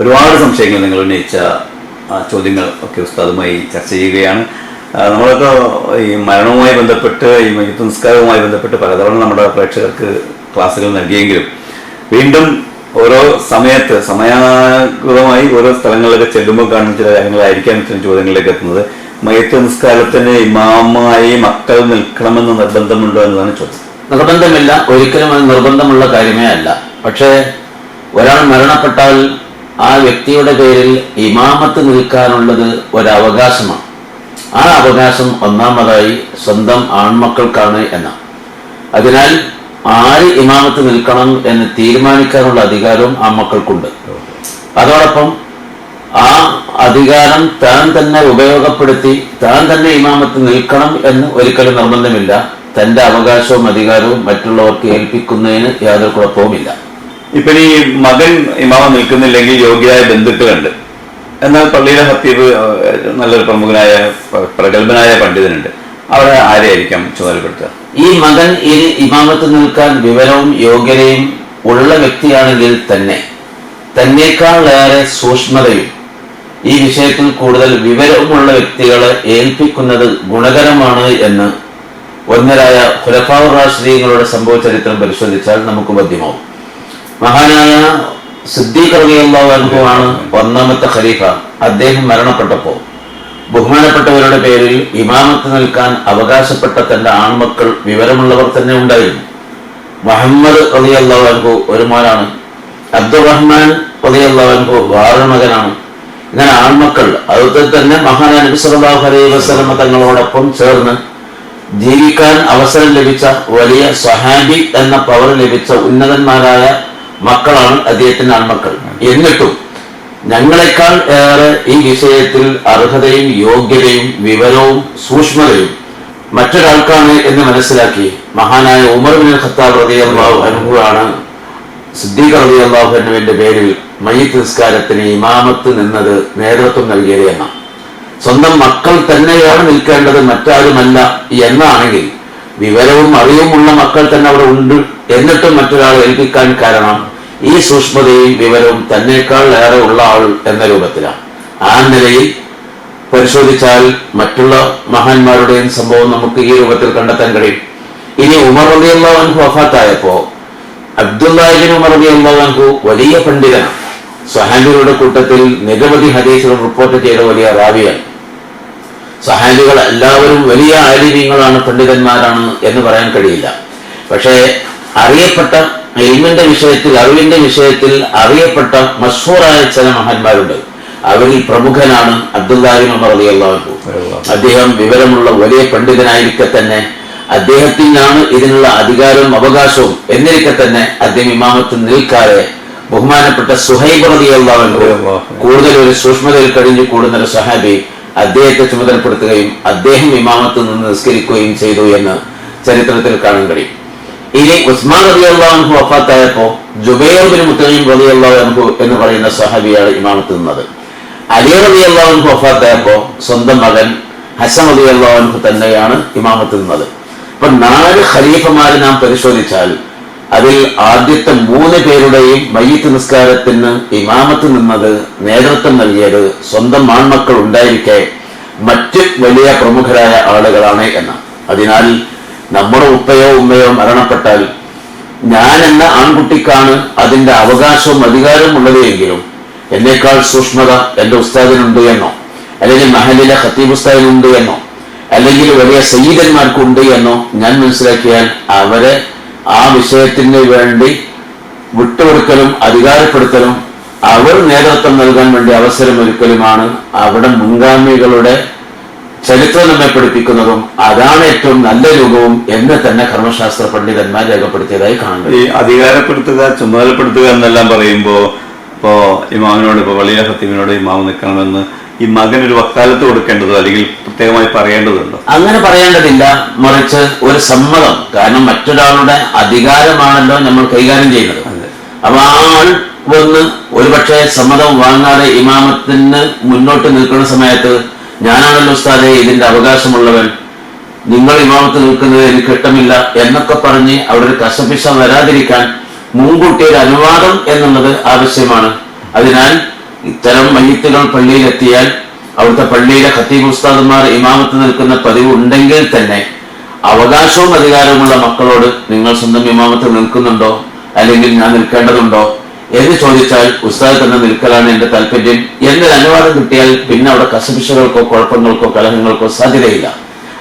ഒരുപാട് സംശയങ്ങൾ നിങ്ങൾ ഉന്നയിച്ച ചോദ്യങ്ങൾ ഒക്കെ ഉസ്താദുമായി ചർച്ച ചെയ്യുകയാണ്. നമ്മളൊക്കെ ഈ മരണവുമായി ബന്ധപ്പെട്ട് ഈ മയ്യത്ത് നിസ്കാരവുമായി ബന്ധപ്പെട്ട് പലതവണ നമ്മുടെ പ്രേക്ഷകർക്ക് ക്ലാസ്സുകൾ നൽകിയെങ്കിലും വീണ്ടും ഓരോ സമയത്ത് സമയാകൃതമായി ഓരോ സ്ഥലങ്ങളിലൊക്കെ ചെല്ലുമ്പോൾ കാണുന്ന ചില കാര്യങ്ങളായിരിക്കാം ഇത്തരം ചോദ്യങ്ങളിലേക്ക് എത്തുന്നത്. മയത്ത് നിസ്കാരത്തിന് ഇമാമായി മക്കൾ നിൽക്കണമെന്ന് നിർബന്ധമുണ്ടോ എന്നതാണ് ചോദ്യം. നിർബന്ധമില്ല. ഒരിക്കലും നിർബന്ധമുള്ള കാര്യമേ അല്ല. പക്ഷേ ഒരാൾ മരണപ്പെട്ടാൽ ആ വ്യക്തിയുടെ പേരിൽ ഇമാമത്ത് നിൽക്കാനുള്ളത് ഒരവകാശമാണ്. ആ അവകാശം ഒന്നാമതായി സ്വന്തം ആൺമക്കൾക്കാണ് എന്ന അതിനാൽ ആര് ഇമാമത്ത് നിൽക്കണം എന്ന് തീരുമാനിക്കാനുള്ള അധികാരവും ആ മക്കൾക്കുണ്ട്. അതോടൊപ്പം ആ അധികാരം താൻ തന്നെ ഉപയോഗപ്പെടുത്തി താൻ തന്നെ ഇമാമത്ത് നിൽക്കണം എന്ന് ഒരിക്കലും നിർബന്ധമില്ല. തന്റെ അവകാശവും അധികാരവും മറ്റുള്ളവർക്ക് ഏൽപ്പിക്കുന്നതിന് യാതൊരു കുഴപ്പവുമില്ല. ഇപ്പൊ ഈ മകൻ ഇമാമ നിൽക്കുന്നില്ലെങ്കിൽ യോഗ്യരായ ബന്ധുക്കളുണ്ട്. എന്നാൽ പള്ളിയിലെ ഹത്തീബ് നല്ലൊരു പ്രമുഖനായ പ്രഗത്ഭനായ പണ്ഡിതനുണ്ട്. അവിടെ ആരെയായിരിക്കാം ചുമതലപ്പെടുത്തുക? ഈ മകൻ ഈ ഇമാമത്ത് നിൽക്കാൻ വിവരവും യോഗ്യതയും ഉള്ള വ്യക്തിയാണെങ്കിൽ തന്നെ തന്നെക്കാളേറെ സൂക്ഷ്മതയും ഈ വിഷയത്തിൽ കൂടുതൽ വിവരവുമുള്ള വ്യക്തികളെ ഏൽപ്പിക്കുന്നത് ഗുണകരമാണ് എന്ന് ഒന്നരായ ഖുലഫാവ് റാഷ്ട്രീയങ്ങളുടെ സംഭവ ചരിത്രം പരിശോധിച്ചാൽ നമുക്ക് ബോധ്യമാവും. മഹാനായ സിദ്ദീഖ് ആണ് ഒന്നാമത്തെ ഖലീഫ. അദ്ദേഹം മരണപ്പെട്ടപ്പോൾ ബഹുമാനപ്പെട്ടവരുടെ പേരിൽ ഇമാമത്ത് നിൽക്കാൻ അവകാശപ്പെട്ട തന്റെ ആൺമക്കൾ വിവരമുള്ളവർ തന്നെ ഉണ്ടായിരുന്നു. മുഹമ്മദ് അൻഹു ഒരു മോനാണ് അബ്ദുറഹ്മാൻ അൻഹു വേറൊരു മകനാണ്. ഇങ്ങനെ ആൺമക്കൾ അതുപോലെ തന്നെ മഹാനായ നബി അലൈഹി തങ്ങളോടൊപ്പം ചേർന്ന് ജീവിക്കാൻ അവസരം ലഭിച്ച വലിയ സ്വഹാബി എന്ന പവർ ലഭിച്ച ഉന്നതന്മാരായ മക്കളാണ് അദ്ദേഹത്തിന്റെ ആൺമക്കൾ. എന്നിട്ടും ഞങ്ങളെക്കാൾ ഏറെ ഈ വിഷയത്തിൽ അർഹതയും യോഗ്യതയും വിവരവും സൂക്ഷ്മതയും മറ്റൊരാൾക്കാണ് എന്ന് മനസ്സിലാക്കി മഹാനായ ഉമർ ബിൻ ഖത്താബ് റതി അള്ളാഹു ആണ് സിദ്ദീഖ് റതി അള്ളാഹു അനുവിന്റെ പേരിൽ മയ്യത്ത് നിസ്കാരത്തിന് ഇമാമത്ത് നിന്നത് നേതൃത്വം നൽകിയത് എന്ന സ്വന്തം മക്കൾ തന്നെയാണ് നിൽക്കേണ്ടത് മറ്റാരുമല്ല എന്നാണെങ്കിൽ വിവരവും അറിവുമുള്ള മക്കൾ തന്നെ അവിടെ ഉണ്ട്. എന്നിട്ടും മറ്റൊരാൾ ഏൽപ്പിക്കാൻ കാരണം ഈ സൂക്ഷ്മതയും വിവരവും തന്നേക്കാൾ ഏറെ ഉള്ള ആൾ എന്ന രൂപത്തിലാണ്. ആ നിലയിൽ പരിശോധിച്ചാൽ മറ്റുള്ള മഹാന്മാരുടെയും സംഭവം നമുക്ക് ഈ രൂപത്തിൽ കണ്ടെത്താൻ കഴിയും. ഇനി ഉമർ റളിയല്ലാഹു അൻഹു വഫാത്തായപ്പോ അബ്ദുല്ലാഹിബിൻ ഉമർ റളിയല്ലാഹു അള്ളാഹു വലിയ പണ്ഡിതനാണ്. സഹാബികളുടെ കൂട്ടത്തിൽ നിരവധി ഹദീസുകൾ റിപ്പോർട്ട് ചെയ്ത വലിയ റാവിയാണ്. സഹാബികൾ എല്ലാവരും വലിയ ആലിമീങ്ങളാണ് പണ്ഡിതന്മാരാണ് എന്ന് പറയാൻ കഴിയില്ല. പക്ഷേ അറിയപ്പെട്ട എൽമിന്റെ വിഷയത്തിൽ അറിവിന്റെ വിഷയത്തിൽ അറിയപ്പെട്ട മഷൂറായ ചില മഹാന്മാരുണ്ട്. അവരിൽ പ്രമുഖനാണ് അബ്ദുല്ലാഹിബിൻ ഉമർ റളിയല്ലാഹു അൻഹു. അദ്ദേഹം വിവരമുള്ള വലിയ പണ്ഡിതനായിരിക്കെ തന്നെ അദ്ദേഹത്തിനാണ് ഇതിനുള്ള അധികാരവും അവകാശവും എന്നിരിക്കെ തന്നെ അദ്ദേഹം ഇമാമത്ത് നിൽക്കാതെ ബഹുമാനപ്പെട്ട സുഹൈബ് റളിയല്ലാഹു അൻഹു കൂടുതൽ ഒരു സൂക്ഷ്മതയിൽ കഴിഞ്ഞു കൂടുന്ന ഒരു സഹാബി അദ്ദേഹത്തെ ചുമതലപ്പെടുത്തുകയും അദ്ദേഹം ഇമാമത്ത് നിന്ന് നിസ്കരിക്കുകയും ചെയ്തു എന്ന് ചരിത്രത്തിൽ കാണാൻ കഴിയും. ഇനി ഉസ്മാൻ അലി അള്ളാഹു വഫാത്തായപ്പോ ജുബൈർ ബിൻ അലി അള്ളാഹു അൻഹു എന്ന് പറയുന്ന സഹബിയാണ് ഇമാമത്ത് നിന്നത്. അലി അലി അള്ളാഹു വഫാത്തായപ്പോ സ്വന്തം മകൻ ഹസൻ അലി അള്ളാഹു തന്നെയാണ് ഇമാമത്ത് നിന്നത്. അപ്പൊ നാല് ഖലീഫമാരെ നാം പരിശോധിച്ചാൽ അതിൽ ആദ്യത്തെ മൂന്ന് പേരുടെയും മയ്യത്ത് നിസ്കാരത്തിന് ഇമാമത്ത് നിന്നത് നേതൃത്വം നൽകിയത് സ്വന്തം ആൺമക്കൾ ഉണ്ടായിരിക്കെ മറ്റ് വലിയ പ്രമുഖരായ ആളുകളാണ് എന്ന് അതിനാൽ നമ്മുടെ ഉപ്പയോ ഉമ്മയോ മരണപ്പെട്ടാൽ ഞാൻ എന്ന ആൺകുട്ടിക്കാണ് അതിന്റെ അവകാശവും അധികാരവും ഉള്ളതെങ്കിലും എന്നേക്കാൾ സൂക്ഷ്മത എന്റെ ഉസ്താദിനുണ്ട് എന്നോ അല്ലെങ്കിൽ മഹലിലെ ഖത്തീബ് ഉസ്താദിനുണ്ട് എന്നോ അല്ലെങ്കിൽ വലിയ സയ്യിദന്മാർക്കുണ്ട് എന്നോ ഞാൻ മനസ്സിലാക്കിയാൽ അവരെ ആ വിഷയത്തിന് വേണ്ടി വിട്ടുകൊടുക്കലും അധികാരപ്പെടുത്തലും അവർ നേതൃത്വം നൽകാൻ വേണ്ടി അവസരമൊരുക്കലുമാണ് അവിടെ മുൻഗാമികളുടെ ചരിത്രം നമ്മെ പഠിപ്പിക്കുന്നതും അതാണ് ഏറ്റവും നല്ല രൂപവും എന്ന് തന്നെ കർമ്മശാസ്ത്ര പണ്ഡിതന്മാർ രേഖപ്പെടുത്തിയതായി കാണുന്നത് ഈ അധികാരപ്പെടുത്തുക ചുമതലപ്പെടുത്തുക എന്നെല്ലാം പറയുമ്പോ ഇപ്പോ ഇമാമിനോട് ഇപ്പൊ വലിയ ഹത്തീമിനോട് ഇമാമ് നിൽക്കണമെന്ന് ഈ മകൻ ഒരു വക്കാലത്ത് കൊടുക്കേണ്ടതോ അല്ലെങ്കിൽ പ്രത്യേകമായി പറയേണ്ടതുണ്ടോ? അങ്ങനെ പറയേണ്ടതില്ല. മറിച്ച് ഒരു സമ്മതം. കാരണം മറ്റൊരാളുടെ അധികാരമാണല്ലോ നമ്മൾ കൈകാര്യം ചെയ്യുന്നത്. അപ്പൊ ആ ആൾ വന്ന് ഒരുപക്ഷെ സമ്മതം വാങ്ങാതെ ഇമാമത്തിന് മുന്നോട്ട് നിൽക്കുന്ന സമയത്ത് ഞാനാണല്ലോ ഉസ്താദെ ഇതിന്റെ അവകാശമുള്ളവൻ. നിങ്ങൾ ഇമാമത്ത് നിൽക്കുന്നത് എനിക്ക് ഇഷ്ടമില്ല എന്നൊക്കെ പറഞ്ഞ് അവിടെ ഒരു കശപിശ വരാതിരിക്കാൻ മുൻകൂട്ടിയൊരു അനുവാദം എന്നുള്ളത് ആവശ്യമാണ്. അതിനാൽ ഇത്തരം മയ്യത്തുകൾ പള്ളിയിലെത്തിയാൽ അവിടുത്തെ പള്ളിയിലെ ഖത്തീബ് ഉസ്താദന്മാർ ഇമാമത്ത് നിൽക്കുന്ന പതിവ് ഉണ്ടെങ്കിൽ തന്നെ അവകാശവും അധികാരവുമുള്ള മക്കളോട് നിങ്ങൾ സ്വന്തം ഇമാമത്ത് നിൽക്കുന്നുണ്ടോ? അല്ലെങ്കിൽ ഞാൻ നിൽക്കേണ്ടതുണ്ടോ? എന്ന് ചോദിച്ചാൽ ഉസ്താദ് തന്നെ നിൽക്കലാണ് എന്റെ താല്പര്യം. എന്റെ അനുവാദം കിട്ടിയാൽ പിന്നെ അവിടെ കസപിശകൾക്കോ കുഴപ്പങ്ങൾക്കോ കലഹങ്ങൾക്കോ സാധ്യതയില്ല.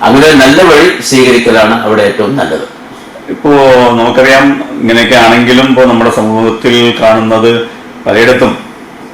അങ്ങനെ നല്ല വഴി സ്വീകരിക്കലാണ് അവിടെ ഏറ്റവും നല്ലത്. ഇപ്പോ നമുക്കറിയാം ഇങ്ങനെയൊക്കെ ആണെങ്കിലും ഇപ്പോൾ നമ്മുടെ സമൂഹത്തിൽ കാണുന്നത് പലയിടത്തും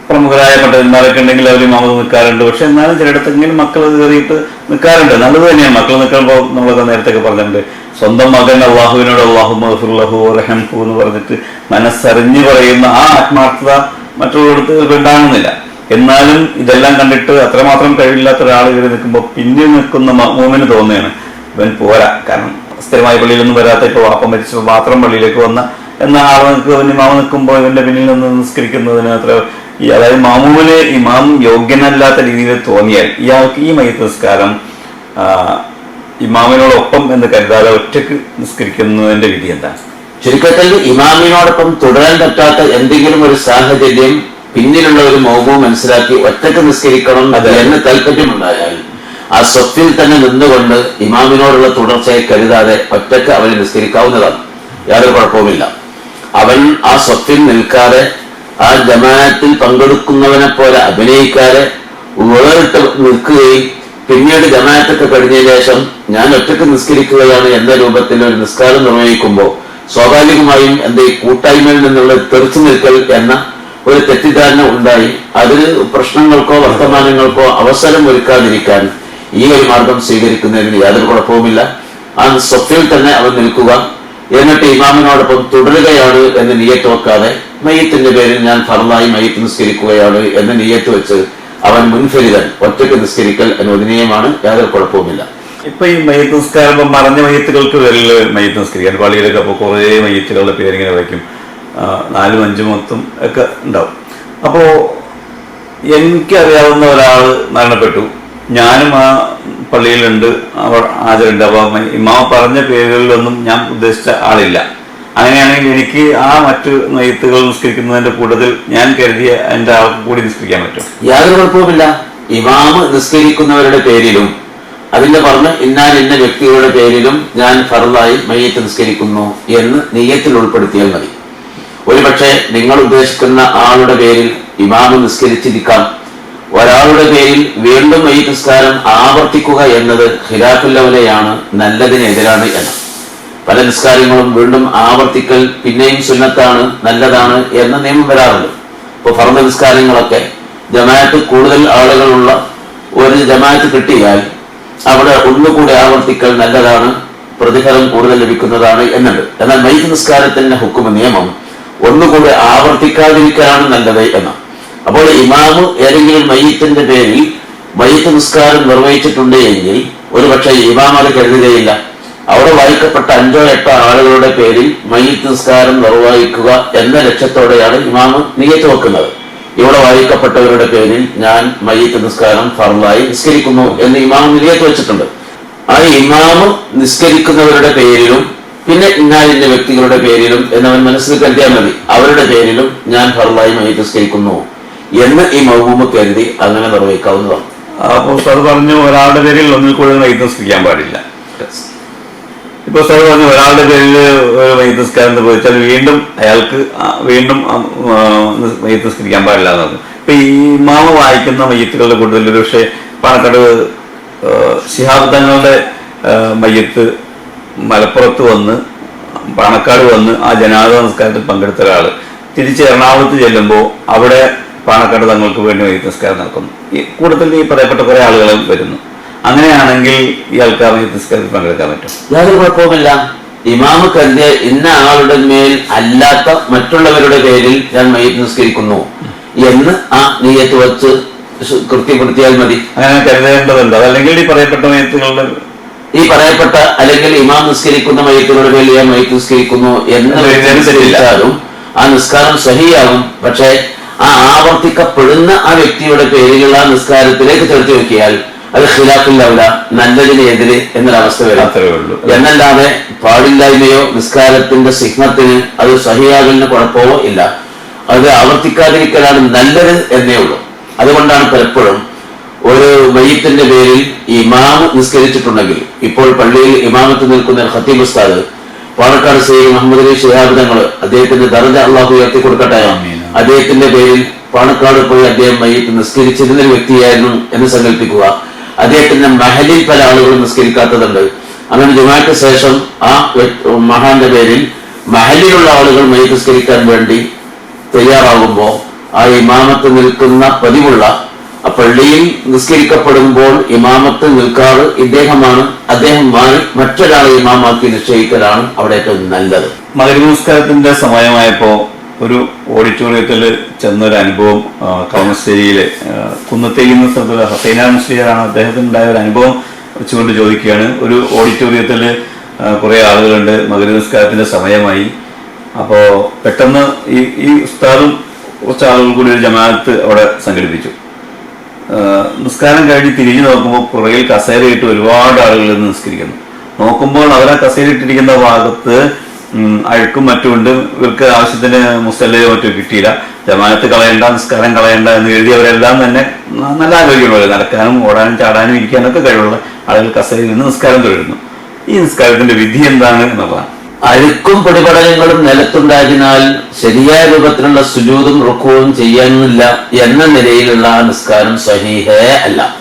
പ്രമുഖരായ പണ്ഡിതന്മാരൊക്കെ ഉണ്ടെങ്കിൽ അവർ മാമത് നിൽക്കാറുണ്ട്. പക്ഷെ എന്നാലും ചിലയിടത്തെങ്കിലും മക്കൾ കയറിയിട്ട് നിൽക്കാറുണ്ട്. നല്ലത് തന്നെയാണ്. മക്കൾ നിൽക്കുമ്പോൾ നമ്മളൊക്കെ നേരത്തെ പറഞ്ഞിട്ടുണ്ട്. സ്വന്തം മകൻ അള്ളാഹുവിനോട് അള്ളാഹു മഹഫുല്ലാഹു റഹംഹു എന്ന് പറഞ്ഞിട്ട് മനസ്സറിഞ്ഞു പറയുന്ന ആ ആത്മാർത്ഥത മറ്റുള്ളവർക്ക് ഉണ്ടാകുന്നില്ല. എന്നാലും ഇതെല്ലാം കണ്ടിട്ട് അത്രമാത്രം കഴിവില്ലാത്ത ഒരാൾ കയറി നിൽക്കുമ്പോൾ പിന്നിൽ നിൽക്കുന്ന മൂമിന് തോന്നുകയാണ് ഇവൻ പോരാ. കാരണം സ്ഥിരമായ പള്ളിയിലൊന്നും വരാത്ത ഇപ്പോൾ വാപ്പം മരിച്ചപ്പോൾ മാത്രം പള്ളിയിലേക്ക് വന്ന എന്ന ആൾ നിൽക്കുക ഇമാമ നിൽക്കുമ്പോൾ ഇവന്റെ പിന്നിൽ നിന്ന് നിസ്കരിക്കുന്നതിന് അത്ര ഈ അതായത് മാമൂൽ ഇമാം യോഗ്യനല്ലാത്ത രീതിയിൽ തോന്നിയാൽ ഇയാൾക്ക് ഈ മയ്യത്ത് നിസ്കാരം ഇമാമിനോടൊപ്പം എന്ന് കരുതാതെ ഒറ്റയ്ക്ക് നിസ്കരിക്കുന്നതിന്റെ വിധി എന്താണ്? ചുരുക്കത്തിൽ ഇമാമിനോടൊപ്പം തുടരാൻ പറ്റാത്ത എന്തെങ്കിലും ഒരു സാഹചര്യം പിന്നിലുള്ള ഒരു മോഹവും മനസ്സിലാക്കി ഒറ്റയ്ക്ക് നിസ്കരിക്കണം എന്ന് താല്പര്യമുണ്ടായാൽ ആ സ്വത്തിൽ തന്നെ നിന്നുകൊണ്ട് ഇമാമിനോടുള്ള തുടർച്ചയെ കരുതാതെ ഒറ്റയ്ക്ക് അവന് നിസ്കരിക്കാവുന്നതാണ്. യാതൊരു കുഴപ്പവുമില്ല. അവൻ ആ സ്വത്തിൽ നിൽക്കാതെ ആ ജമാഅത്തിൽ പങ്കെടുക്കുന്നവനെ പോലെ അഭിനയിക്കാതെ വേറിട്ട് നിൽക്കുകയും പിന്നീട് ജമാഅത്തൊക്കെ കഴിഞ്ഞ ശേഷം ഞാൻ ഒറ്റയ്ക്ക് നിസ്കരിക്കുകയാണ് എന്ന രൂപത്തിൽ ഒരു നിസ്കാരം നിർവഹിക്കുമ്പോൾ സ്വാഭാവികമായും എന്റെ ഈ കൂട്ടായ്മയിൽ നിന്നുള്ള തെറിച്ചു നിൽക്കൽ എന്ന ഒരു തെറ്റിദ്ധാരണ ഉണ്ടായി. അതിന് പ്രശ്നങ്ങൾക്കോ വർത്തമാനങ്ങൾക്കോ അവസരം ഒരുക്കാതിരിക്കാൻ ഈ ഒരു മാർഗം സ്വീകരിക്കുന്നതിന് യാതൊരു കുഴപ്പവുമില്ല. ആ സ്വത്തിൽ തന്നെ അവൻ നിൽക്കുക. എന്നിട്ട് ഇമാമിനോടൊപ്പം തുടരുകയാണ് എന്ന് നിയത്ത് വെക്കാതെ മയ്യത്തിന്റെ പേരിൽ ഞാൻ ഫറലായി മയ്യത്ത് നിസ്കരിക്കുകയാണ് എന്ന് നീയത്ത് വെച്ച് അവൻ മുൻഫരിതൻ ഒറ്റയ്ക്ക് നിസ്കരിക്കൽ അനുവദനീയമാണ് യാതൊരു കുഴപ്പവുമില്ല. ഇപ്പൊ ഈ മയ്യത്ത് നിസ്കാരം മറഞ്ഞ മയ്യത്തുകൾക്ക് പേരിൽ മയ്യത്ത് നിസ്കരിക്കാൻ പള്ളിയിലൊക്കെ അപ്പോൾ കുറേ മയ്യത്തുകളുടെ പേരിങ്ങനെ വയ്ക്കും നാലും അഞ്ചും മൊത്തം ഒക്കെ ഉണ്ടാവും. അപ്പോ എനിക്കറിയാവുന്ന ഒരാൾ മരണപ്പെട്ടു. ഞാനും ആ പള്ളിയിലുണ്ട് അവർ ഹാജരുണ്ട്. അപ്പൊ ഇമാമ പറഞ്ഞ പേരുകളിലൊന്നും ഞാൻ ഉദ്ദേശിച്ച ആളില്ല. അങ്ങനെയാണെങ്കിൽ എനിക്ക് ആ മറ്റു നെയ്ത്തുകൾ നിസ്കരിക്കുന്നതിന്റെ കൂട്ടത്തിൽ ഞാൻ കരുതിയ എന്റെ ആൾക്ക് കൂടി നിസ്കരിക്കാൻ പറ്റും. യാതൊരു കുഴപ്പവുമില്ല. ഇമാമ് നിസ്കരിക്കുന്നവരുടെ പേരിലും അതിന്റെ പറഞ്ഞ് ഇന്നാൻ ഇന്ന വ്യക്തികളുടെ പേരിലും ഞാൻ ഫറുതായി മയ്യത്ത് നിസ്കരിക്കുന്നു എന്ന് നെയ്യത്തിൽ ഉൾപ്പെടുത്തിയാൽ മതി. ഒരുപക്ഷെ നിങ്ങൾ ഉദ്ദേശിക്കുന്ന ആളുടെ പേരിൽ ഇമാമ് നിസ്കരിച്ചിരിക്കാം. ഒരാളുടെ പേരിൽ വീണ്ടും മയ്യത്ത് നിസ്കാരം ആവർത്തിക്കുക എന്നത് ഖിലാഫുല്ലവലയാണ് നല്ലതിനെതിരാണ് എന്ന്. പല നിസ്കാരങ്ങളും വീണ്ടും ആവർത്തിക്കൽ പിന്നെയും സുന്നത്താണ് നല്ലതാണ് എന്ന നിയമം വരാറുണ്ട്. ഇപ്പൊ ഭർമ്മ നിസ്കാരങ്ങളൊക്കെ ജമാഅത്ത് കൂടുതൽ ആളുകളുള്ള ഒരു ജമാഅത്ത് കിട്ടിയാൽ അവിടെ ഒന്നുകൂടി ആവർത്തിക്കൽ നല്ലതാണ് പ്രതിഫലം കൂടുതൽ ലഭിക്കുന്നതാണ് എന്നുണ്ട്. എന്നാൽ മൈക്ക് നിസ്കാരത്തിന്റെ ഹുക്കുമ നിയമം ഒന്നുകൂടി ആവർത്തിക്കാതിരിക്കാനാണ് നല്ലത് എന്ന്. അപ്പോൾ ഇമാമ് ഏതെങ്കിലും മയ്യത്തിന്റെ പേരിൽ മയ്യത്ത് നിസ്കാരം നിർവഹിച്ചിട്ടുണ്ട് എങ്കിൽ ഒരുപക്ഷെ ഇമാം അത് കരുതുകയില്ല. അവിടെ വായിക്കപ്പെട്ട അഞ്ചോ എട്ടോ ആളുകളുടെ പേരിൽ മയ്യത്ത് നിസ്കാരം നിർവഹിക്കുക എന്ന ലക്ഷ്യത്തോടെയാണ് ഇമാമ് നിയത്ത് വെക്കുന്നത്. ഇവിടെ വായിക്കപ്പെട്ടവരുടെ പേരിൽ ഞാൻ മയ്യത്ത് നിസ്കാരം ഫർലായി നിസ്കരിക്കുന്നു എന്ന് ഇമാമ് നിയത്ത് വെച്ചിട്ടുണ്ട്. ആ ഇമാമ് നിസ്കരിക്കുന്നവരുടെ പേരിലും പിന്നെ ഇന്നാലിന്റെ വ്യക്തികളുടെ പേരിലും എന്നവൻ മനസ്സിൽ കരുതിയാൽ മതി അവരുടെ പേരിലും ഞാൻ ഫർലായി മയ്യത്ത് നിസ്കരിക്കുന്നു എന്ന് ഈ മൗമൂമ് കരുതി അങ്ങനെ നിർവഹിക്കാവുന്നതാണ്. അപ്പോൾ സാർ പറഞ്ഞു ഒരാളുടെ പേരിൽ ഒന്നിൽ കൂടുതൽ മയ്യത്ത് നിസ്കരിക്കാൻ പാടില്ല. ഇപ്പൊ സാർ പറഞ്ഞു ഒരാളുടെ പേരിൽ ഒരു എന്ന് പോയിച്ചാൽ വീണ്ടും അയാൾക്ക് വീണ്ടും വൈദ്യസ്കരിക്കാൻ പാടില്ല എന്ന് ഇപ്പൊ ഈ മാമ വായിക്കുന്ന മയ്യത്തുകളുടെ കൂടുതൽ ഒരു പക്ഷേ പാണക്കാട് ശിഹാബ് തങ്ങളുടെ മയ്യത്ത് മലപ്പുറത്ത് വന്ന് പാണക്കാട് വന്ന് ആ ജനാദ നമസ്കാരത്തിൽ പങ്കെടുത്ത ഒരാൾ തിരിച്ച് എറണാകുളത്ത് ചെല്ലുമ്പോൾ അവിടെ പാണക്കാട് തങ്ങൾക്ക് വേണ്ടി വൈദ്യസ്കാരം നടക്കുന്നു. ഈ കൂട്ടത്തിൽ ഈ പറയപ്പെട്ട കുറെ ആളുകളും വരുന്നു. അങ്ങനെയാണെങ്കിൽ ഇയാൾക്ക് നിസ്കാരത്തിൽ പങ്കെടുക്കാൻ പറ്റും. യാതൊരു കുഴപ്പവുമില്ല. ഇമാമ് കരുതിയ ഇന്ന ആളുടെ മേൽ അല്ലാത്ത മറ്റുള്ളവരുടെ പേരിൽ ഞാൻ മയ്യത്ത് നിസ്കരിക്കുന്നു എന്ന് ആ നീയത്ത് വച്ച് കൃത്യപ്പെടുത്തിയാൽ മതി. അങ്ങനെ കരുതേണ്ടതുണ്ട്. അതല്ലെങ്കിൽ ഈ പറയപ്പെട്ട നെയ്യത്തുകളുടെ ഈ പറയപ്പെട്ട അല്ലെങ്കിൽ ഇമാം നിസ്കരിക്കുന്ന മയത്തിനോട് പേരിൽ ഞാൻ മയത്ത് നിസ്കരിക്കുന്നു എന്ന് നിസ്കരിച്ചാലും ആ നിസ്കാരം സഹിയാകും. പക്ഷേ ആ ആവർത്തിക്കപ്പെടുന്ന ആ വ്യക്തിയുടെ പേരിലുള്ള ആ നിസ്കാരത്തിലേക്ക് ചേർത്ത് വെക്കിയാൽ അത് ഖിലാഫില്ലാവില്ല എതിര് എന്നൊരവസ്ഥ വരും. ഉള്ളൂ. എന്നല്ലാതെ പാടില്ലായ്മയോ നിസ്കാരത്തിന്റെ സിഹ്നത്തിന് അത് സഹിയാകലിന് കുഴപ്പമോ ഇല്ല. അത് ആവർത്തിക്കാതിരിക്കലാണ് നല്ലത് എന്നേ ഉള്ളൂ. അതുകൊണ്ടാണ് പലപ്പോഴും ഒരു മയ്യത്തിന്റെ പേരിൽ ഇമാമ നിസ്കരിച്ചിട്ടുണ്ടെങ്കിൽ ഇപ്പോൾ പള്ളിയിൽ ഇമാമത്ത് നിൽക്കുന്ന ഹത്തീം ഉസ്താദ് പാലക്കാട് ശ്രീ മുഹമ്മദ് അലി ഷിഹാബ് തങ്ങൾ അദ്ദേഹത്തിന്റെ ദർജ അള്ളാഹു ഉയർത്തി കൊടുക്കട്ടെ. അദ്ദേഹത്തിന്റെ പേരിൽ പാണക്കാട് പോയി അദ്ദേഹം മയ്യത്ത് നിസ്കരിച്ചിരുന്ന ഒരു വ്യക്തിയായിരുന്നു എന്ന് സങ്കല്പിക്കുക. അദ്ദേഹത്തിന്റെ മഹലിൽ പല ആളുകളും നിസ്കരിക്കാത്തതുണ്ട്. അങ്ങനെ ജുമാക്ക് ശേഷം ആ മഹാന്റെ പേരിൽ മഹലിലുള്ള ആളുകൾ മൈതസ്കരിക്കാൻ വേണ്ടി തയ്യാറാകുമ്പോൾ ആ ഇമാമത്ത് നിൽക്കുന്ന പതിവുള്ള ആ പള്ളിയിൽ നിസ്കരിക്കപ്പെടുമ്പോൾ ഇമാമത്ത് നിൽക്കാറ് ഇദ്ദേഹമാണ്. അദ്ദേഹം മാറി മറ്റൊരാളെ ഇമാമാക്കി നിശ്ചയിക്കലാണ് അവിടെ ഏറ്റവും നല്ലത്. മകര നമസ്കാരത്തിന്റെ സമയമായപ്പോ ഒരു ഓഡിറ്റോറിയത്തിൽ ചെന്നൊരു അനുഭവം കളമശ്ശേരിയിലെ ആ, കുന്നത്തേരി എന്ന സ്ഥലത്ത് ഹസൈന മുസ്ലിയാണ് അദ്ദേഹത്തിന് ഉണ്ടായ ഒരു അനുഭവം വെച്ചുകൊണ്ട് ചോദിക്കുകയാണ്. ഒരു ഓഡിറ്റോറിയത്തിൽ കുറെ ആളുകളുണ്ട്. മകര നമസ്കാരത്തിന്റെ സമയമായി. അപ്പോൾ പെട്ടെന്ന് ഈ ഈ ഉസ്താദും കുറച്ച് ആളുകൾ കൂടി ഒരു ജമാഅത്ത് അവിടെ സംഘടിപ്പിച്ചു. നിസ്കാരം കഴിഞ്ഞ് തിരിഞ്ഞു നോക്കുമ്പോൾ പുറകിൽ കസേരയിട്ട് ഒരുപാട് ആളുകൾ നിന്ന് നിസ്കരിക്കുന്നു. നോക്കുമ്പോൾ അവരാ കസേരയിട്ടിരിക്കുന്ന ഭാഗത്ത് അഴുക്കും മറ്റുമുണ്ട് ഇവർക്ക് ആവശ്യത്തിന് മുസല്ലയോ മറ്റോ കിട്ടിയില്ല. ജമാനത്ത് കളയണ്ട നിസ്കാരം കളയണ്ട എന്ന് എഴുതിയവരെല്ലാം തന്നെ നല്ല ആരോഗ്യമുള്ളവർ നടക്കാനും ഓടാനും ചാടാനും ഇരിക്കാനൊക്കെ കഴിവുള്ള ആളുകൾ കസയിൽ നിന്ന് നിസ്കാരം തുടരുന്നു. ഈ നിസ്കാരത്തിന്റെ വിധി എന്താണ് എന്നുള്ളതാണ്. അഴുക്കും പൊടിപടലങ്ങളും നിലത്തുണ്ടായതിനാൽ ശരിയായ രൂപത്തിലുള്ള സുജൂതും റുക്കുവും ചെയ്യാനില്ല എന്ന നിലയിലുള്ള നിസ്കാരം സഹീഹേ അല്ല.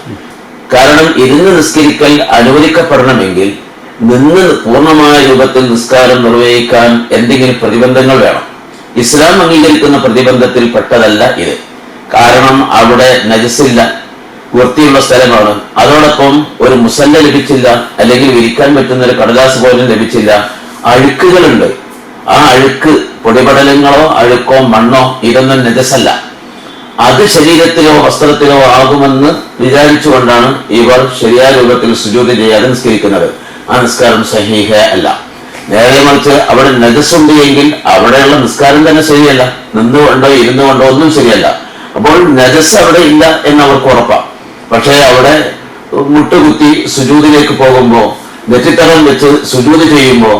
കാരണം ഇരുന്ന് നിസ്കരിക്കൽ അനുവദിക്കപ്പെടണമെങ്കിൽ നിന്ന് പൂർണമായ രൂപത്തിൽ നിസ്കാരം നിർവഹിക്കാൻ എന്തെങ്കിലും പ്രതിബന്ധങ്ങൾ വേണം. ഇസ്ലാം അംഗീകരിക്കുന്ന പ്രതിബന്ധത്തിൽ പെട്ടതല്ല ഇത്. കാരണം അവിടെ നജസില്ല വൃത്തിയുള്ള സ്ഥലമാണ്. അതോടൊപ്പം ഒരു മുസല്ല ലഭിച്ചില്ല അല്ലെങ്കിൽ വിരിക്കാൻ പറ്റുന്ന ഒരു കടലാസ് പോലും ലഭിച്ചില്ല. അഴുക്കുകളുണ്ട്. ആ അഴുക്ക് പൊടിപടലങ്ങളോ അഴുക്കോ മണ്ണോ ഇതൊന്നും നജസല്ല അത് ശരീരത്തിലോ വസ്ത്രത്തിലോ ആകുമെന്ന് വിചാരിച്ചുകൊണ്ടാണ് ഇവർ ശരിയായ രൂപത്തിൽ സുജൂതി ചെയ്യാതെ നിസ്കരിക്കുന്നത്. ആ നിസ്കാരം സഹീഹ അല്ല. നേരെ മറിച്ച് അവിടെ നജസുണ്ട് എങ്കിൽ അവിടെയുള്ള നിസ്കാരം തന്നെ ശരിയല്ല. നിന്നുകൊണ്ടോ ഇരുന്നുകൊണ്ടോ ഒന്നും ശരിയല്ല. അപ്പോൾ നജസ് അവിടെ ഇല്ല എന്ന് അവർക്ക് ഉറപ്പാണ് പക്ഷേ അവിടെ മുട്ടുകുത്തി സുജൂതിലേക്ക് പോകുമ്പോൾ നെറ്റിത്തടം വെച്ച് സുജൂതി ചെയ്യുമ്പോൾ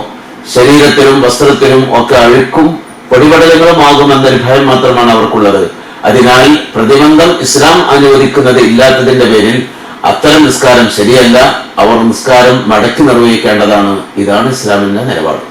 ശരീരത്തിലും വസ്ത്രത്തിലും ഒക്കെ അഴുക്കും പൊടിപടലങ്ങളും ആകുമെന്നൊരു ഭയം മാത്രമാണ് അവർക്കുള്ളത്. അതിനായി പ്രതിബന്ധം ഇസ്ലാം അനുവദിക്കുന്നത് ഇല്ലാത്തതിന്റെ പേരിൽ അത്തരം നിസ്കാരം ശരിയല്ല. അവർ നിസ്കാരം മടക്കി നിർവഹിക്കേണ്ടതാണ്. ഇതാണ് ഇസ്ലാമിന്റെ നിലപാട്.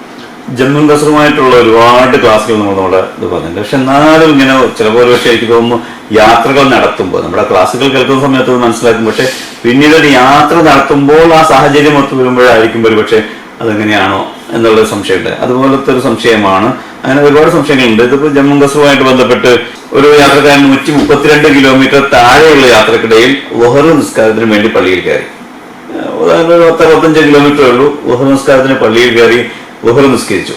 ജന്മം കസറുമായിട്ടുള്ള ഒരുപാട് ക്ലാസ്സുകൾ നമ്മൾ നമ്മുടെ ഇത് പറഞ്ഞിട്ടുണ്ട്. പക്ഷെ എന്നാലും ഇങ്ങനെ ചിലപ്പോൾ പക്ഷേ എനിക്ക് തോന്നുന്നു യാത്രകൾ നടത്തുമ്പോൾ നമ്മുടെ ക്ലാസ്സുകൾ കേൾക്കുന്ന സമയത്ത് മനസ്സിലാക്കും. പക്ഷെ പിന്നീട് ഒരു യാത്ര നടത്തുമ്പോൾ ആ സാഹചര്യം ഒത്തു വരുമ്പോഴായിരിക്കും ഒരു പക്ഷേ അതെങ്ങനെയാണോ എന്നുള്ളൊരു സംശയമുണ്ട്. അതുപോലത്തെ ഒരു സംശയമാണ്. അങ്ങനെ ഒരുപാട് സംശയങ്ങളുണ്ട്. ഇതിപ്പോൾ ജമ്മു കസറുമായിട്ട് ബന്ധപ്പെട്ട് ഒരു യാത്രക്കാരൻ നൂറ്റി മുപ്പത്തിരണ്ട് കിലോമീറ്റർ താഴെയുള്ള യാത്രക്കിടയിൽ വഹറു നിസ്കാരത്തിന് വേണ്ടി പള്ളിയിൽ കയറി. ഉദാഹരണം പത്ത് അറുപത്തഞ്ച് കിലോമീറ്റർ ഉള്ളൂ. വഹറു നിസ്കാരത്തിന് പള്ളിയിൽ കയറി വഹറു നിസ്കരിച്ചു.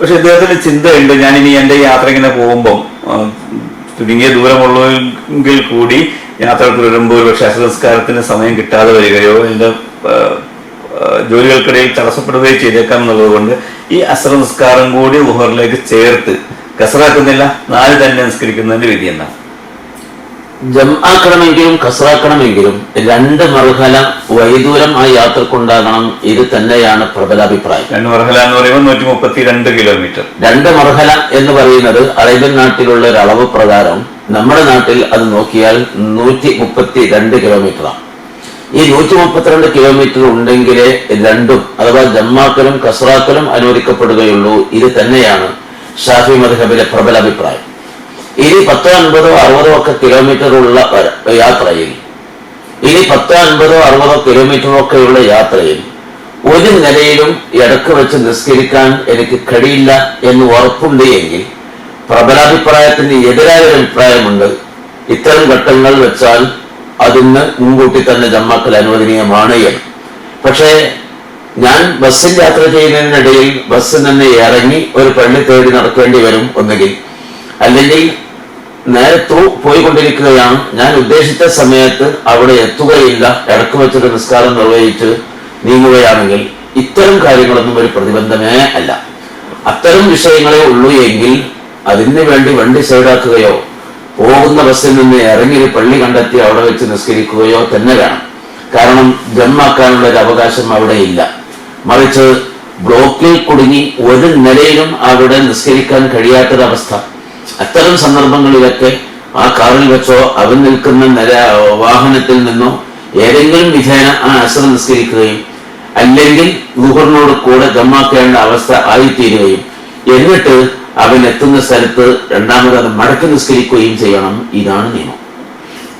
പക്ഷെ ഇദ്ദേഹത്തിന് ചിന്തയുണ്ട് ഞാൻ ഇനി എന്റെ യാത്ര ഇങ്ങനെ പോകുമ്പം തുടങ്ങിയ ദൂരമുള്ളെങ്കിൽ കൂടി യാത്ര തുടരുമ്പോൾ ഒരു പക്ഷേ സമയം കിട്ടാതെ വരികയോ ആ, ജോലികൾക്കിടയിൽ തടസ്സപ്പെടുകയോ ചെയ്തേക്കാം എന്നുള്ളത് കൊണ്ട് ഈ അസ്ര നിസ്കാരം കൂടി വുഹറിലേക്ക് ചേർത്ത് കസറാക്കുന്നില്ല നാല് തന്നെ നിസ്കരിക്കുന്നതിന്റെ വിധി എന്താണ് ജംആക്കണമെങ്കിലും കസറാക്കണമെങ്കിലും രണ്ട് മർഹല വൈദൂരം ആ യാത്രക്കുണ്ടാകണം ഇത് തന്നെയാണ് പ്രബലാഭിപ്രായം. രണ്ട് മർഹല എന്ന് പറയുമ്പോൾ നൂറ്റി മുപ്പത്തി രണ്ട് കിലോമീറ്റർ. രണ്ട് മർഹല എന്ന് പറയുന്നത് അറേബ്യൻ നാട്ടിലുള്ള ഒരു അളവ് പ്രകാരം നമ്മുടെ നാട്ടിൽ അത് നോക്കിയാൽ നൂറ്റി മുപ്പത്തി രണ്ട് കിലോമീറ്ററാണ്. ഈ നൂറ്റി മുപ്പത്തിരണ്ട് കിലോമീറ്റർ ഉണ്ടെങ്കിലേ രണ്ടും അഥവാ ജമ്മാക്കലും കസറാക്കലും അനുവദിക്കപ്പെടുകയുള്ളൂ. ഇത് തന്നെയാണ് ഷാഫി മദ്ഹബിലെ പ്രബല അഭിപ്രായം. ഇനി പത്തോ അൻപതോ അറുപതോ ഒക്കെ കിലോമീറ്റർ ഉള്ള യാത്രയിൽ ഇനി പത്തോ അൻപതോ അറുപതോ കിലോമീറ്ററോ ഒക്കെയുള്ള യാത്രയിൽ ഒരു നിലയിലും ഇടയ്ക്ക് വെച്ച് നിസ്കരിക്കാൻ എനിക്ക് കഴിയില്ല എന്ന് ഉറപ്പുണ്ട് എങ്കിൽ പ്രബലാഭിപ്രായത്തിന് എതിരായ ഒരു അഭിപ്രായമുണ്ട്. ഇത്തരം ഘട്ടങ്ങൾ വെച്ചാൽ അതിന് മുൻകൂട്ടി തന്നെ ജമാക്കൽ അനുവദനീയമാണ് എന്ന്. പക്ഷേ ഞാൻ ബസ്സിൽ യാത്ര ചെയ്യുന്നതിനിടയിൽ ബസ് നിന്ന് ഇറങ്ങി ഒരു പള്ളി തേടി നടക്കേണ്ടി വരും ഒന്നുകിൽ. അല്ലെങ്കിൽ നേരത്തു പോയിക്കൊണ്ടിരിക്കുകയാണ്. ഞാൻ ഉദ്ദേശിച്ച സമയത്ത് അവിടെ എത്തുകയില്ല. ഇടയ്ക്ക് വെച്ചൊരു നിസ്കാരം നിർവഹിച്ച് നീങ്ങുകയാണെങ്കിൽ ഇത്തരം കാര്യങ്ങളൊന്നും ഒരു പ്രതിബന്ധമേ അല്ല. അത്തരം വിഷയങ്ങളെ ഉള്ളൂ എങ്കിൽ അതിന് വേണ്ടി വണ്ടി സൈഡാക്കുകയോ പോകുന്ന ബസ്സിൽ നിന്ന് ഇറങ്ങി ഒരു പള്ളി കണ്ടെത്തി അവിടെ വെച്ച് നിസ്കരിക്കുകയോ തന്നെ വേണം. കാരണം ജമ്മാക്കാനുള്ള ഒരു അവകാശം അവിടെ ഇല്ല. മറിച്ച് ബ്ലോക്കിൽ കുടുങ്ങി ഒരു നിലയിലും അവിടെ നിസ്കരിക്കാൻ കഴിയാത്തൊരവസ്ഥ. അത്തരം സന്ദർഭങ്ങളിലൊക്കെ ആ കാറിൽ വെച്ചോ അവൻ നിൽക്കുന്ന നില വാഹനത്തിൽ നിന്നോ ഏതെങ്കിലും വിധേന ആ അസർ നിസ്കരിക്കുകയും അല്ലെങ്കിൽ ലുഹറിനോട് കൂടെ ജമാക്കേണ്ട അവസ്ഥ ആയിത്തീരുകയും. എന്നിട്ട് അവൻ എത്തുന്ന സ്ഥലത്ത് രണ്ടാമത് അത് മടക്കി നിസ്കരിക്കുകയും ചെയ്യണം. ഇതാണ് നിയമം.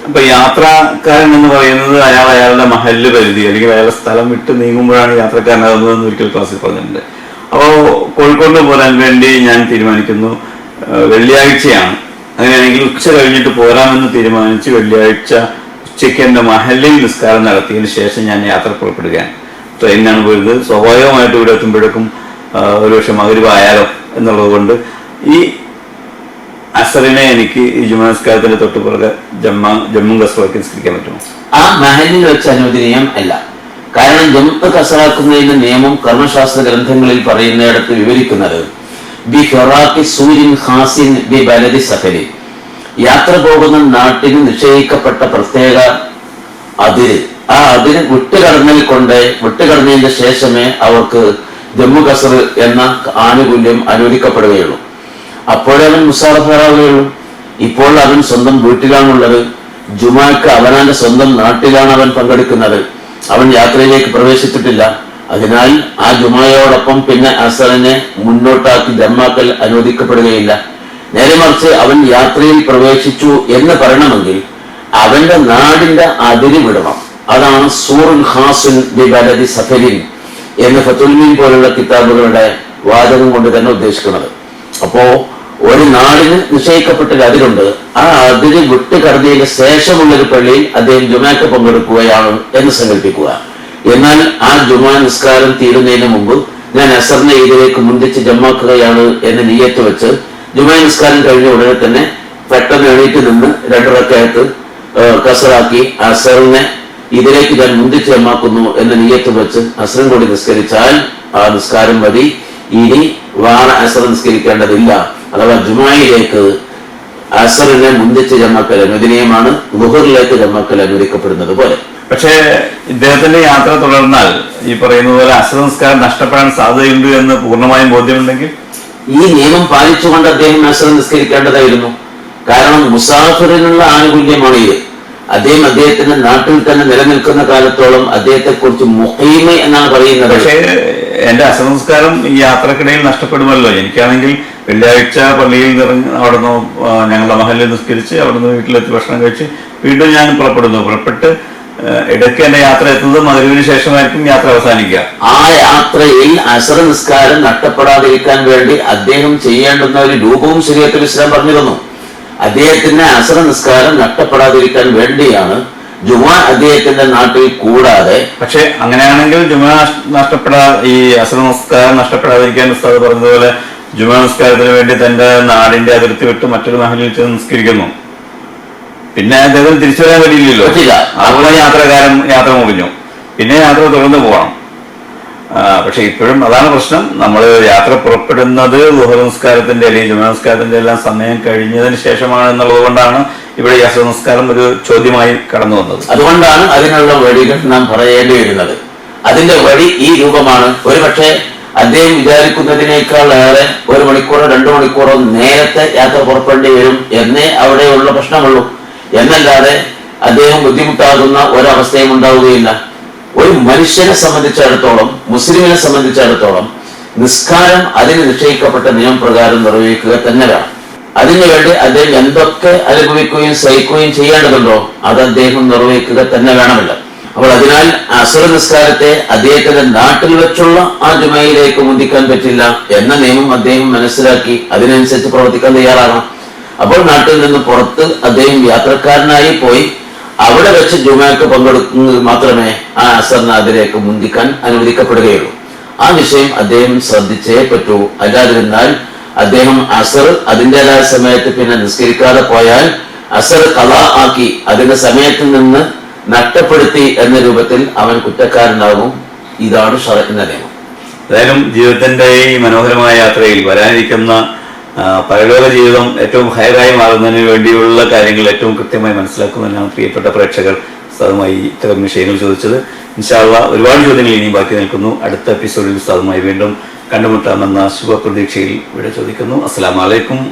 അപ്പൊ യാത്രക്കാരൻ എന്ന് പറയുന്നത് അയാൾ അയാളുടെ മഹല്ല് പരിധി അല്ലെങ്കിൽ അയാളുടെ സ്ഥലം വിട്ട് നീങ്ങുമ്പോഴാണ് യാത്രക്കാരനാകുന്നതെന്ന് ഒരിക്കൽ ക്ലാസ്സിൽ പറഞ്ഞിട്ടുണ്ട്. അപ്പോൾ കോഴിക്കോട് പോരാൻ വേണ്ടി ഞാൻ തീരുമാനിക്കുന്നു. വെള്ളിയാഴ്ചയാണ്. അങ്ങനെയാണെങ്കിൽ ഉച്ച കഴിഞ്ഞിട്ട് പോരാമെന്ന് തീരുമാനിച്ച് വെള്ളിയാഴ്ച ഉച്ചയ്ക്ക് എന്റെ മഹല്ലിൽ നിസ്കാരം നടത്തിയതിന് ശേഷം ഞാൻ യാത്ര പുറപ്പെടുകയാണ്. ട്രെയിനിനാണ് പോയത്. സ്വാഭാവികമായിട്ട് ഇവിടെ എത്തുമ്പോഴേക്കും ഒരുപക്ഷെ മകരുവായാലോ എന്നുള്ളത് കൊണ്ട് ഈ അസറിനെ എനിക്ക് ഈ ജുമാനസ്കാരത്തിന്റെ തൊട്ട് പുറകെ ജമ്മ ജമ്മു കസറൊക്കെ നിസ്കരിക്കാൻ പറ്റുമോ? ആ മഹലിൽ വെച്ച് അനുവദനീയം അല്ല. കാരണം ജമ്മ കസറാക്കുന്നതിന്റെ നിയമം കർമ്മശാസ്ത്ര ഗ്രന്ഥങ്ങളിൽ പറയുന്നിടത്ത് വിവരിക്കുന്നത് ബി ഹൊറാക്കി സൂര്യൻ ഹാസിൻ ബി ബലദി സഫരി യാത്ര പോകുന്ന നാട്ടിന് നിശ്ചയിക്കപ്പെട്ട പ്രത്യേക അതിര്. ആ അതിര് വിട്ടുകടന്നൽ കൊണ്ട് വിട്ടുകടന്നതിന്റെ ശേഷമേ അവർക്ക് ജമ്മു കസർ എന്ന ആനുകൂല്യം അനുവദിക്കപ്പെടുകയുള്ളൂ. അപ്പോഴേ അവൻ മുസാറഫറാവുകയുള്ളൂ ഇപ്പോൾ അവൻ സ്വന്തം വീട്ടിലാണുള്ളത്. ജുമാക്ക് അവനാന്റെ സ്വന്തം നാട്ടിലാണ് അവൻ പങ്കെടുക്കുന്നത്. അവൻ യാത്രയിലേക്ക് പ്രവേശിച്ചിട്ടില്ല. അതിനാൽ ആ ജുമായോടൊപ്പം പിന്നെ അസറിനെ മുന്നോട്ടാക്കി ജമ്മാക്കൽ അനുവദിക്കപ്പെടുകയില്ല. നേരെ മറിച്ച് അവൻ യാത്രയിൽ പ്രവേശിച്ചു എന്ന് പറയണമെങ്കിൽ അവന്റെ നാടിന്റെ അതിരി വിടണം അതാണ് സൂറുൽ ഹാസുൻ ബി ബലദി സഫരിൻ. എന്ന് ഫത്തുൽമീൻ പോലുള്ള കിതാബുകളുടെ വാചകം കൊണ്ട് തന്നെ ഉദ്ദേശിക്കുന്നത്. അപ്പോ ഒരു നാടിന് നിശ്ചയിക്കപ്പെട്ട ഒരു അതിരുണ്ട് ആ അതിര് വിട്ട് കടന്നതിന് ശേഷമുള്ള ഒരു പള്ളിയിൽ അദ്ദേഹം ജുമാക്ക് പങ്കെടുക്കുകയാണ് എന്ന് സങ്കല്പിക്കുക. എന്നാൽ ആ ജുമാ നിസ്കാരം തീരുന്നതിന് മുമ്പ് ഞാൻ അസറിനെ ഇതിലേക്ക് മുന്തിച്ച് ജമാക്കുകയാണ് എന്ന് നീയത്ത് വെച്ച് ജുമാ നിസ്കാരം കഴിഞ്ഞ ഉടനെ തന്നെ പെട്ടെന്ന് എണീറ്റ് നിന്ന് രണ്ടിറക്കകത്ത് കസറാക്കി അസറിനെ ഇതിലേക്ക് ഞാൻ മുന്തിച്ച് എന്ന നീയത്ത് വെച്ച് അസുരം കൂടി നിസ്കരിച്ചാൽ ആ നിസ്കാരം മതി. ഇനി വാറ അസർ നിസ്കരിക്കേണ്ടതില്ല. അഥവാ ജുമായിലേക്ക് അസറിനെ മുന്തിച്ച് ജമാക്കൽ അനുവദനീയമാണ് ഗുഹറിലേക്ക് ജമാക്കൽ അനുവദിക്കപ്പെടുന്നത് പോലെ. പക്ഷേ ഇദ്ദേഹത്തിന്റെ യാത്ര തുടർന്നാൽ ഈ പറയുന്ന പോലെ അസർ നിസ്കാരം നഷ്ടപ്പെടാൻ സാധ്യതയുണ്ട് എന്ന് പൂർണമായും ബോധ്യമുണ്ടെങ്കിൽ? ഈ നിയമം പാലിച്ചുകൊണ്ട് അദ്ദേഹം അസർ നിസ്കരിക്കേണ്ടതായിരുന്നു. കാരണം മുസാഫിറിനുള്ള ആനുകൂല്യമാണ് ഇത്. അദ്ദേഹം അദ്ദേഹത്തിന്റെ നാട്ടിൽ തന്നെ നിലനിൽക്കുന്ന കാലത്തോളം അദ്ദേഹത്തെ കുറിച്ച് മുഹീമ എന്നാണ് പറയുന്നത്. പക്ഷേ എന്റെ അസംസ്കാരം നിസ്കാരം ഈ യാത്രക്കിടയിൽ നഷ്ടപ്പെടുമല്ലോ. എനിക്കാണെങ്കിൽ വെള്ളിയാഴ്ച പള്ളിയിൽ നിറങ്ങി അവിടുന്ന് ഞങ്ങളുടെ മഹലിൽ നിസ്കരിച്ച് അവിടുന്ന് വീട്ടിലെത്തി ഭക്ഷണം കഴിച്ച് വീണ്ടും ഞാൻ പുറപ്പെടുന്നു. പുറപ്പെട്ട് ഇടയ്ക്ക് എന്റെ യാത്ര എത്തുന്നത് മകരുവിന് ശേഷമായിരിക്കും യാത്ര അവസാനിക്കുക. ആ യാത്രയിൽ അസർ നിസ്കാരം നഷ്ടപ്പെടാതിരിക്കാൻ വേണ്ടി അദ്ദേഹം ചെയ്യേണ്ടുന്ന ഒരു രൂപവും ശരീരത്തിൽ ഇസ്ലാം പറഞ്ഞു തന്നു അദ്ദേഹത്തിന്റെ അസർ നിസ്കാരം നഷ്ടപ്പെടാതിരിക്കാൻ വേണ്ടിയാണ് ജുമാ അദ്ദേഹത്തിന്റെ നാട്ടിൽ കൂടാതെ പക്ഷെ അങ്ങനെയാണെങ്കിൽ ജുമാ നഷ്ടപ്പെടാ ഈ അസർ നമസ്കാരം നഷ്ടപ്പെടാതിരിക്കാൻ ഉസ്താദ് പറഞ്ഞതുപോലെ ജുമാ നമസ്കാരത്തിന് വേണ്ടി തന്റെ നാടിന്റെ അതിർത്തി വിട്ട് മറ്റൊരു മഹലിൽ ചെന്ന് നിസ്കരിക്കുന്നു. പിന്നെ അദ്ദേഹം തിരിച്ചു വരാൻ കഴിയില്ലല്ലോ. യാത്രക്കാരൻ യാത്ര മുറിഞ്ഞു. പിന്നെ യാത്ര തുടർന്ന് പോകണം. പക്ഷെ ഇപ്പോഴും അതാണ് പ്രശ്നം. നമ്മൾ യാത്ര പുറപ്പെടുന്നത് ഗുഹ നമസ്കാരത്തിന്റെ അല്ലെങ്കിൽ ജുമാ നമസ്കാരത്തിന്റെ എല്ലാം സമയം കഴിഞ്ഞതിന് ശേഷമാണ് എന്നുള്ളത് കൊണ്ടാണ് ഇവിടെ ഈ നമസ്കാരം ഒരു ചോദ്യമായി കടന്നു വന്നത്. അതുകൊണ്ടാണ് അതിനുള്ള വഴികൾ നാം പറയേണ്ടി വരുന്നത്. അതിന്റെ വഴി ഈ രൂപമാണ്. ഒരുപക്ഷെ അദ്ദേഹം വിചാരിക്കുന്നതിനേക്കാൾ ഏറെ ഒരു മണിക്കൂറോ രണ്ടു മണിക്കൂറോ നേരത്തെ യാത്ര പുറപ്പെടേണ്ടി വരും എന്നേ അവിടെയുള്ള പ്രശ്നമുള്ളൂ. എന്നല്ലാതെ അദ്ദേഹം ബുദ്ധിമുട്ടാകുന്ന ഒരവസ്ഥയും ഉണ്ടാവുകയില്ല. ഒരു മനുഷ്യനെ സംബന്ധിച്ചിടത്തോളം മുസ്ലിമിനെ സംബന്ധിച്ചിടത്തോളം നിസ്കാരം അതിന് നിശ്ചയിക്കപ്പെട്ട നിയമപ്രകാരം നിർവഹിക്കുക തന്നെ വേണം അതിനുവേണ്ടി അദ്ദേഹം എന്തൊക്കെ അനുഭവിക്കുകയും സഹിക്കുകയും ചെയ്യേണ്ടതുണ്ടോ അത് അദ്ദേഹം നിർവഹിക്കുക തന്നെ വേണമല്ല. അപ്പോൾ അതിനാൽ അസുര നിസ്കാരത്തെ അദ്ദേഹത്തിന്റെ നാട്ടിൽ വെച്ചുള്ള ആ ജുമയിലേക്ക് മുന്തിക്കാൻ പറ്റില്ല എന്ന നിയമം അദ്ദേഹം മനസ്സിലാക്കി അതിനനുസരിച്ച് പ്രവർത്തിക്കാൻ തയ്യാറാകണം. അപ്പോൾ നാട്ടിൽ നിന്ന് പുറത്ത് അദ്ദേഹം യാത്രക്കാരനായി പോയി അവിടെ വെച്ച് ജുമാക്ക് പങ്കെടുക്കുന്നത് മാത്രമേ ആ അസറിന് അതിലേക്ക് മുന്തിക്കാൻ അനുവദിക്കപ്പെടുകയുള്ളൂ. ആ വിഷയം അദ്ദേഹം ശ്രദ്ധിച്ചേ പറ്റൂ. അല്ലാതിരുന്നാൽ അദ്ദേഹം അസർ അതിന്റെതായ സമയത്ത് പിന്നെ നിസ്കരിക്കാതെ പോയാൽ അസർ കല ആക്കി അതിന്റെ സമയത്ത് നിന്ന് നഷ്ടപ്പെടുത്തി എന്ന രൂപത്തിൽ അവൻ കുറ്റക്കാരനാകും. ഇതാണ് ഷറക്കുന്ന നിയമം ഏതായാലും ജീവിതത്തിന്റെ ഈ മനോഹരമായ യാത്രയിൽ വരാനിരിക്കുന്ന പരലോക ജീവിതം ഏറ്റവും ഹയറായി മാറുന്നതിന് വേണ്ടിയുള്ള കാര്യങ്ങൾ ഏറ്റവും കൃത്യമായി മനസ്സിലാക്കുന്നതിനാണ് പ്രിയപ്പെട്ട പ്രേക്ഷകർ സാധുമായി ഇത്തരം വിഷയങ്ങൾ ചോദിച്ചത്. ഇൻഷാള്ള ഒരുപാട് ചോദ്യങ്ങൾ ഇനിയും ബാക്കി നിൽക്കുന്നു. അടുത്ത എപ്പിസോഡിൽ സാധുമായി വീണ്ടും കണ്ടുമുട്ടാമെന്ന ശുഭപ്രതീക്ഷയിൽ ഇവിടെ ചോദിക്കുന്നു. അസ്സലാമലൈക്കും